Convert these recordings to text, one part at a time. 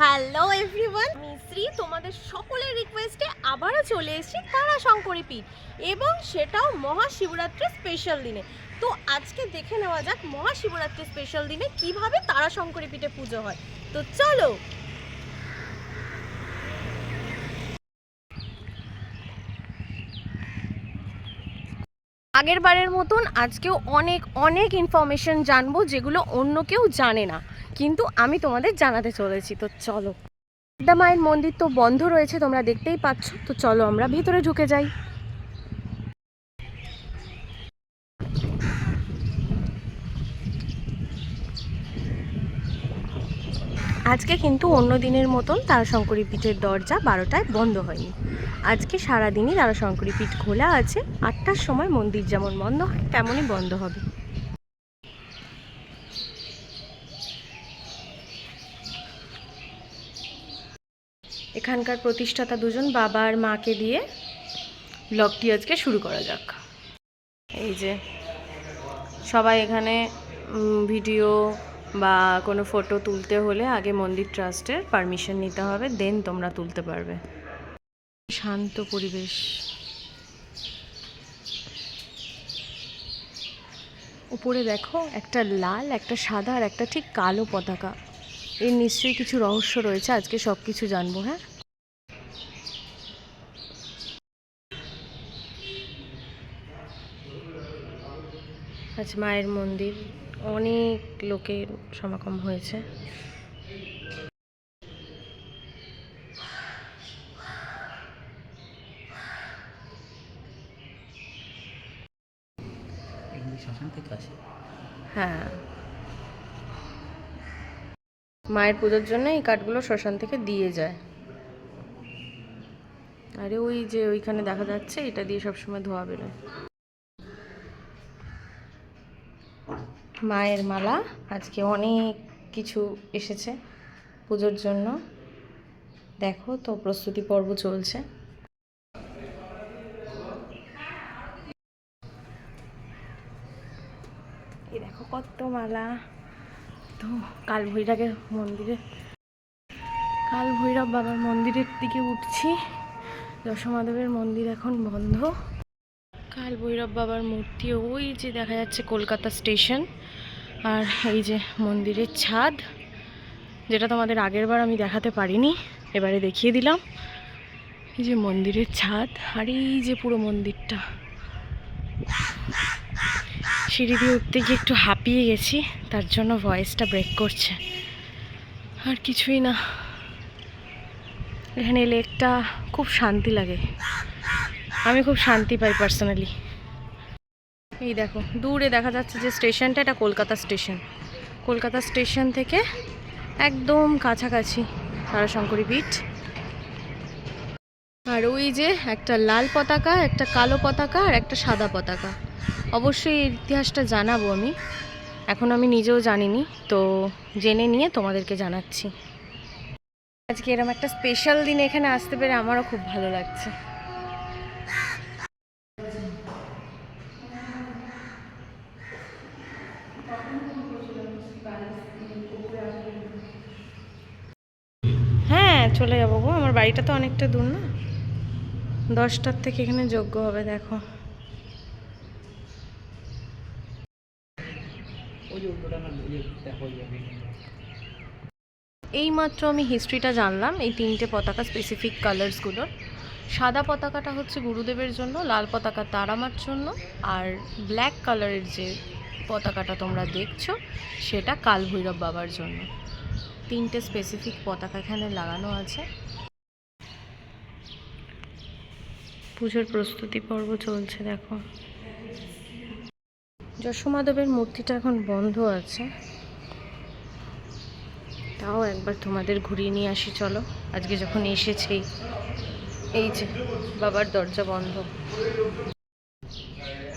Hello everyone Misri তোমাদের সকলের রিকোয়েস্টে আবারও চলে এসেছি তারা শঙ্করী পীঠ এবং সেটাও মহাশিবরাত্রির স্পেশাল দিনে। তো আজকে দেখে নেওয়া যাক মহাশিবরাত্রির স্পেশাল দিনে কীভাবে তারা শঙ্করী পীঠে পুজো হয়। তো চলো। আগের বারের মতন আজকেও অনেক অনেক ইনফরমেশন জানব যেগুলো অন্য কেউ জানে না। কিন্তু আমি তোমাদের জানাতে চলেছি, তো চলো। বিদ্যা মায়ের মন্দির তো বন্ধ রয়েছে, তোমরা দেখতেই পাচ্ছ, তো চলো আমরা ভিতরে ঢুকে যাই। আজকে কিন্তু অন্য দিনের মতন তারাশঙ্করী পীঠের দরজা বারোটায় বন্ধ হয়নি। আজকে সারাদিনই তারাশঙ্করী পীঠ খোলা আছে, আটটার সময় মন্দির যেমন বন্ধ হয়, তেমনই বন্ধ হবে। এখানকার প্রতিষ্ঠাতা দুজন বাবা আর মাকে দিয়ে ব্লগটি আজকে শুরু করা যাক। এই যে, সবাই এখানে ভিডিও বা কোনো ফটো তুলতে হলে আগে মন্দির ট্রাস্টের পারমিশন নিতে হবে, দেন তোমরা তুলতে পারবে। শান্ত পরিবেশ। উপরে দেখো, একটা লাল, একটা সাদা আর একটা ঠিক কালো পতাকা। এর নিশ্চয়ই কিছু রহস্য রয়েছে, আজকে সব কিছু জানব হ্যাঁ? আজ মায়ের মন্দির। অনেক লোকের সমাগম হয়েছে। হ্যাঁ। মায়ের পুজোর জন্য এই কাঠগুলো শ্মশান থেকে দিয়ে যায়। আরে ওই যে ওইখানে দেখা যাচ্ছে এটা দিয়ে সবসময় ধোয়া বেরোয়। মায়ের মালা। আজকে অনেক কিছু এসেছে পুজোর জন্য। দেখো তো, প্রস্তুতি পর্ব চলছে। দেখো কত মালা। তো কাল ভৈরবের মন্দিরে কাল ভৈরব বাবার মন্দিরের দিকে উঠছি। দশমাধবের মন্দির এখন বন্ধ। কাল ভৈরব বাবার মূর্তি ওই যে দেখা যাচ্ছে কলকাতা স্টেশন। আর এই যে মন্দিরের ছাদ, যেটা তোমাদের আগের বার আমি দেখাতে পারিনি, এবারে দেখিয়ে দিলাম। এই যে মন্দিরের ছাদ, আর এই যে পুরো মন্দিরটা। সিঁড়ি দিয়ে উঠতে গিয়ে একটু হাঁপিয়ে গেছি, তার জন্য ভয়েসটা ব্রেক করছে। আর কিছুই না। এখানে এলে একটা খুব শান্তি লাগে। আমি খুব শান্তি পাই পার্সোনালি এই দেখো, দূরে দেখা যাচ্ছে যে স্টেশনটা, এটা কলকাতা স্টেশন। কলকাতা স্টেশন থেকে একদম কাছাকাছি তারাশঙ্করী বিট আর ওই যে একটা লাল পতাকা, একটা কালো পতাকা আর একটা সাদা পতাকা। অবশ্যই ইতিহাসটা জানাব আমি। এখন আমি নিজেও জানিনি, তো জেনে নিয়ে তোমাদেরকে জানাচ্ছি। আজকে এরকম একটা স্পেশাল দিন এখানে আসতে পেরে আমারও খুব ভালো লাগছে হ্যাঁ চলে যাব গো, আমার বাড়িটা তো অনেকটা দূর না? দশটার থেকে এখানে যোগ্য হবে, দেখো। যে এইমাত্র আমি হিস্ট্রিটা জানলাম, এই তিনটে পতাকা স্পেসিফিক কালার্সগুলোর সাদা পতাকাটা হচ্ছে গুরুদেবের জন্য, লাল পতাকা তারামার জন্য, আর ব্ল্যাক কালারের যে পতাকাটা তোমরা দেখছ, সেটা কাল ভৈরব বাবার জন্য। তিনটে স্পেসিফিক পতাকা এখানে লাগানো আছে। পুজোর প্রস্তুতি পর্ব চলছে দেখো। যশোমাধবের মূর্তিটা এখন বন্ধ আছে। তাও একবার তোমাদের ঘুরিয়ে নিয়ে আসি চলো। আজকে যখন এসেছেই এই যে বাবার দরজা বন্ধ।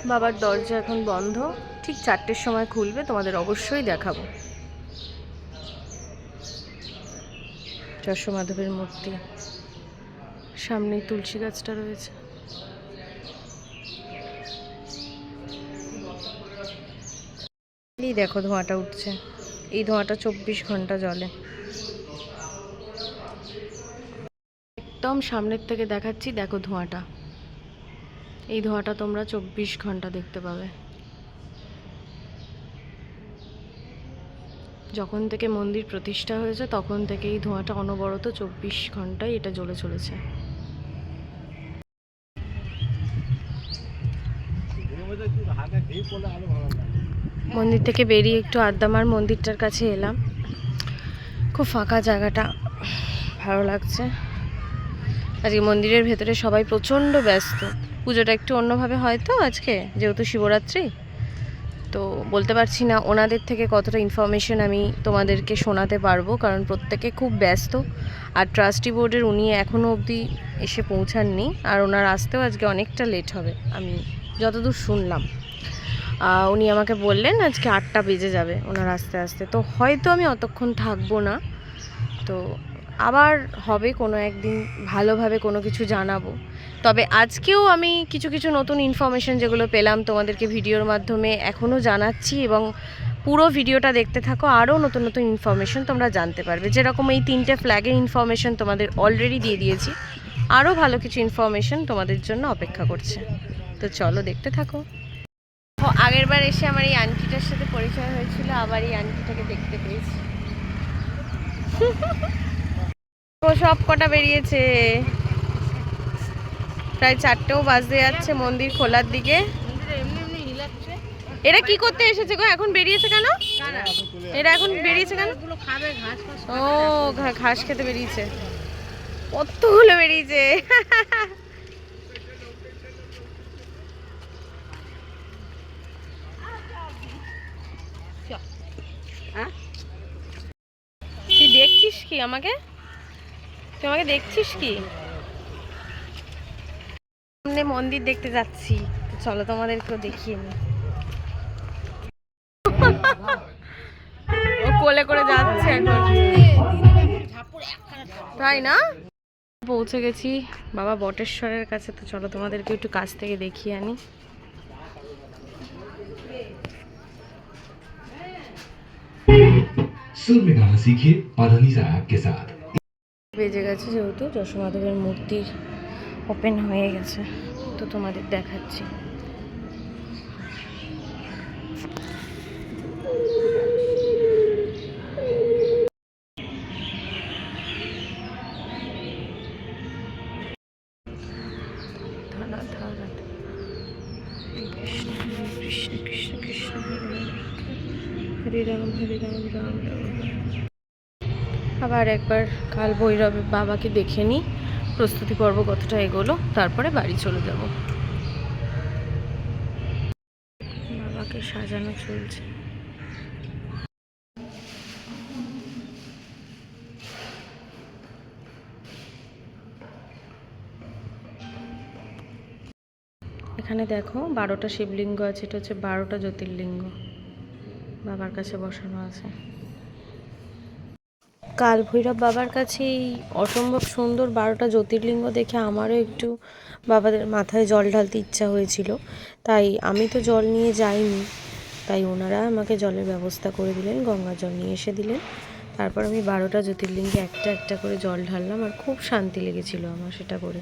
বাবার দরজা এখন বন্ধ। ঠিক চারটের সময় খুলবে তোমাদের অবশ্যই দেখাবো। যশো মাধবের মূর্তি। সামনে তুলসী গাছটা রয়েছে। এই দেখো ধোঁয়াটা উঠছে। এই ধোঁয়াটা চব্বিশ ঘণ্টা জলে একদম সামনের থেকে দেখাচ্ছি, দেখো ধোঁয়াটা। এই ধোঁয়াটা তোমরা চব্বিশ ঘণ্টা দেখতে পাবে। যখন থেকে মন্দির প্রতিষ্ঠা হয়েছে, তখন থেকে এই ধোঁয়াটা অনবরত চব্বিশ ঘন্টায় এটা জ্বলে চলেছে। মন্দির থেকে বেরিয়ে একটু আদ্দামার মন্দিরটার কাছে এলাম। খুব ফাঁকা জায়গাটা, ভালো লাগছে। আজকে মন্দিরের ভেতরে সবাই প্রচণ্ড ব্যস্ত। পুজোটা একটু অন্যভাবে হয় তো আজকে, যেহেতু শিবরাত্রি? তো বলতে পারছি না ওনাদের থেকে কতটা ইনফরমেশন আমি তোমাদেরকে শোনাতে পারব, কারণ প্রত্যেকে খুব ব্যস্ত। আর ট্রাস্টি বোর্ডের উনি এখনও অবধি এসে পৌঁছাননি, আর ওনার আসতেও আজকে অনেকটা লেট হবে, আমি যতদূর শুনলাম। উনি আমাকে বললেন আজকে আটটা বেজে যাবে ওনার আস্তে আস্তে, তো হয়তো আমি অতক্ষণ থাকব না। তো আবার হবে কোনো একদিন, ভালোভাবে কোনো কিছু জানাব। তবে আজকেও আমি কিছু কিছু নতুন ইনফরমেশন যেগুলো পেলাম তোমাদেরকে ভিডিওর মাধ্যমে এখনও জানাচ্ছি এবং পুরো ভিডিওটা দেখতে থাকো, আরও নতুন নতুন ইনফরমেশন তোমরা জানতে পারবে। যেরকম এই তিনটে ফ্ল্যাগের ইনফরমেশন তোমাদের অলরেডি দিয়ে দিয়েছি, আরও ভালো কিছু ইনফরমেশন তোমাদের জন্য অপেক্ষা করছে। তো চলো দেখতে থাকো। আগের বার এসে আমার এই আন্টিটার সাথে পরিচয় হয়েছিল, আবার এই আন্টিটাকে দেখতে পেয়েছি। সব কটা বেরিয়েছে। প্রায় চারটেও বাজতে যাচ্ছে মন্দির খোলার দিকে। এরা কি করতে এসেছে গো? এখন বেরিয়েছে কেন? এরা এখন বেরিয়েছে কেন? ও ঘাস খেতে বেরিয়েছে। কতগুলো বেরিয়েছে? তুই দেখছিস কি আমাকে? তুই আমাকে দেখছিস কি? সামনে মন্দির দেখতে যাচ্ছি তো চলো তোমাদেরকেও দেখিয়ে নি ও কোলে করে যাচ্ছে এখন তাই না পৌঁছে গেছি বাবা বটেশ্বরের কাছে তো চলো তোমাদেরকে একটু কাছ থেকে দেখিয়ে আনি सुर में गाना सीखिए पाधानीसा ऐप के साथ বেজে গেছে যেহেতু যশোমাধবের মূর্তি ওপেন হয়ে গেছে। তো তোমাদের দেখাচ্ছি। আবার একবার কাল ভৈরবের বাবাকে দেখে নিই প্রস্তুতি পর্ব কতটা এগোলো, তারপরে বাড়ি চলে যাব। বাবাকে সাজানো চলছে। এখানে দেখো বারোটা শিবলিঙ্গ আছে, এটা হচ্ছে বারোটা জ্যোতির্লিঙ্গ। বাবার কাছে বসানো আছে। কাল ভৈরব বাবার কাছে এই অসম্ভব সুন্দর বারোটা জ্যোতির্লিঙ্গ দেখে আমারও একটু বাবাদের মাথায় জল ঢালতে ইচ্ছা হয়েছিল। তাই আমি তো জল নিয়ে যাইনি। তাই ওনারা আমাকে জলের ব্যবস্থা করে দিলেন গঙ্গা জল নিয়ে এসে দিলেন। তারপর আমি বারোটা জ্যোতির্লিঙ্গে একটা একটা করে জল ঢাললাম আর খুব শান্তি লেগেছিল আমার সেটা করে।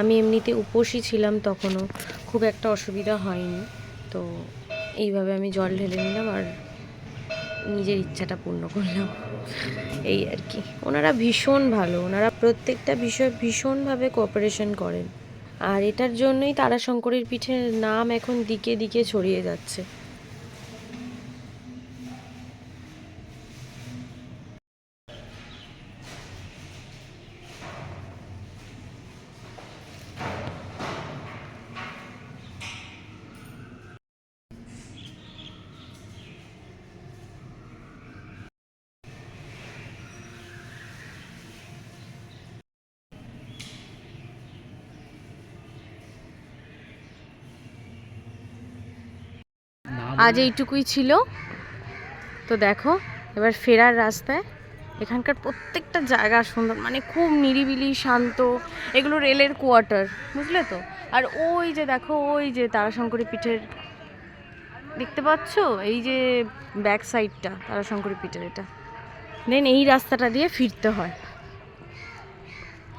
আমি এমনিতে উপোসই ছিলাম তখনও, খুব একটা অসুবিধা হয়নি। তো এইভাবে আমি জল ঢেলে নিলাম আর নিজের ইচ্ছাটা পূর্ণ করলাম। এই আর কি। ওনারা ভীষণ ভালো। ওনারা প্রত্যেকটা বিষয় ভীষণভাবে কোঅপারেশন করেন। আর এটার জন্যই তারাশঙ্করের পিঠের নাম এখন দিকে দিকে ছড়িয়ে যাচ্ছে। আজ এইটুকুই ছিল। তো দেখো, এবার ফেরার রাস্তায় এখানকার প্রত্যেকটা জায়গা সুন্দর মানে খুব নিরিবিলি, শান্ত, এগুলো রেলের কোয়ার্টার, বুঝলে তো? আর ওই যে দেখো, ওই যে তারাশঙ্করী পিঠের, দেখতে পাচ্ছ? এই যে ব্যাক সাইডটা তারাশঙ্করী পিঠের এটা। দেন এই রাস্তাটা দিয়ে ফিরতে হয়।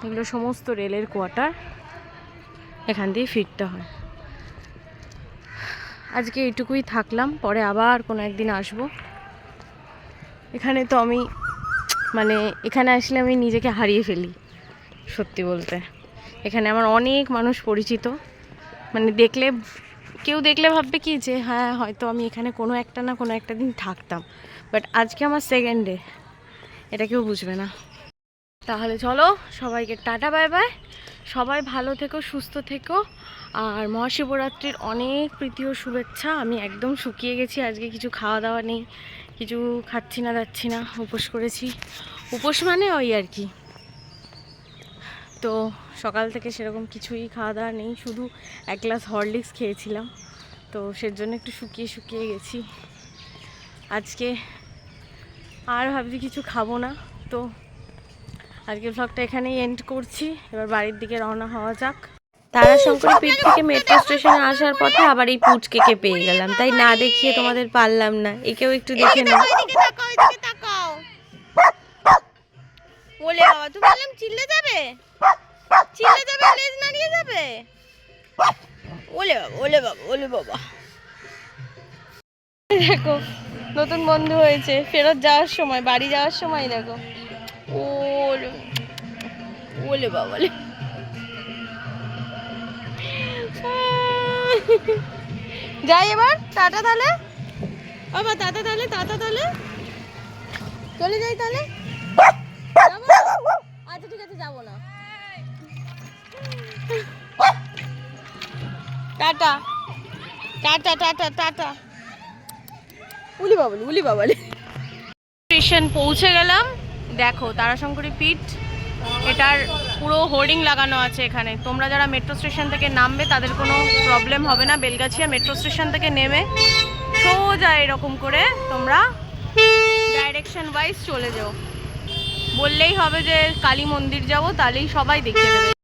এগুলো সমস্ত রেলের কোয়ার্টার, এখান দিয়ে ফিরতে হয়। আজকে এইটুকুই থাকলাম, পরে আবার কোনো একদিন আসব। এখানে তো আমি মানে এখানে আসলে আমি নিজেকে হারিয়ে ফেলি, সত্যি বলতে। এখানে আমার অনেক মানুষ পরিচিত মানে দেখলে, কেউ দেখলে ভাববে কি যে হ্যাঁ হয়তো আমি এখানে কোনো একটা না কোনো একটা দিন থাকতাম। বাট আজকে আমার সেকেন্ড ডে এটা কেউ বুঝবে না। তাহলে চলো, সবাইকে টাটা বাই বাই সবাই ভালো থেকো, সুস্থ থেকো। আর মহাশিবরাত্রির অনেক প্রীতি ও শুভেচ্ছা। আমি একদম শুকিয়ে গেছি, আজকে কিছু খাওয়া দাওয়া নেই। কিছু খাচ্ছি না যাচ্ছি না, উপোস করেছি। উপোস মানে ওই আর কি। তো সকাল থেকে সেরকম কিছুই খাওয়া দাওয়া নেই, শুধু এক গ্লাস হরলিক্স খেয়েছিলাম। তো সের জন্য একটু শুকিয়ে শুকিয়ে গেছি। আজকে আর ভাবছি কিছু খাব না। তো আজকের ভ্লগটা এখানেই এন্ড করছি। এবার বাড়ির দিকে রওনা হওয়া যাক। তারাশঙ্কর পীঠ থেকে মেট্রো স্টেশনে আসার পথে আবার এই পুচকেকে পেয়ে গেলাম। তাই না দেখিয়ে তোমাদের পারলাম না। একেও একটু দেখে নাও। বলে বাবা তুমি বললাম চিল্লে যাবে? চিল্লে যাবে লেজ নাড়িয়ে যাবে? ওলে বাবা ওলে বাবা ওলে বাবা। দেখো নতুন বন্ধু হয়েছে। ফেরত যাওয়ার সময় বাড়ি যাওয়ার সময় দেখো। ওলে ওলে বাবা ওলে যাই এবার টাটা তাহলে। বাবা টাটা তাহলে টাটা তাহলে। চলে যাই তাহলে। আচ্ছা ঠিক আছে যাব না। Tata. Tata tata tata. Uli Babli Uli Babli. Station পৌঁছে গেলাম। দেখো, তারাশঙ্করী পিঠ, এটার পুরো হোর্ডিং লাগানো আছে এখানে। তোমরা যারা মেট্রো স্টেশন থেকে নামবে, তাদের কোনো প্রবলেম হবে না। বেলগাছিয়া মেট্রো স্টেশন থেকে নেমে সোজা এরকম করে তোমরা ডাইরেকশন ওয়াইজ চলে যাও। বললেই হবে যে কালী মন্দির যাব, তাহলেই সবাই দেখিয়ে দেবে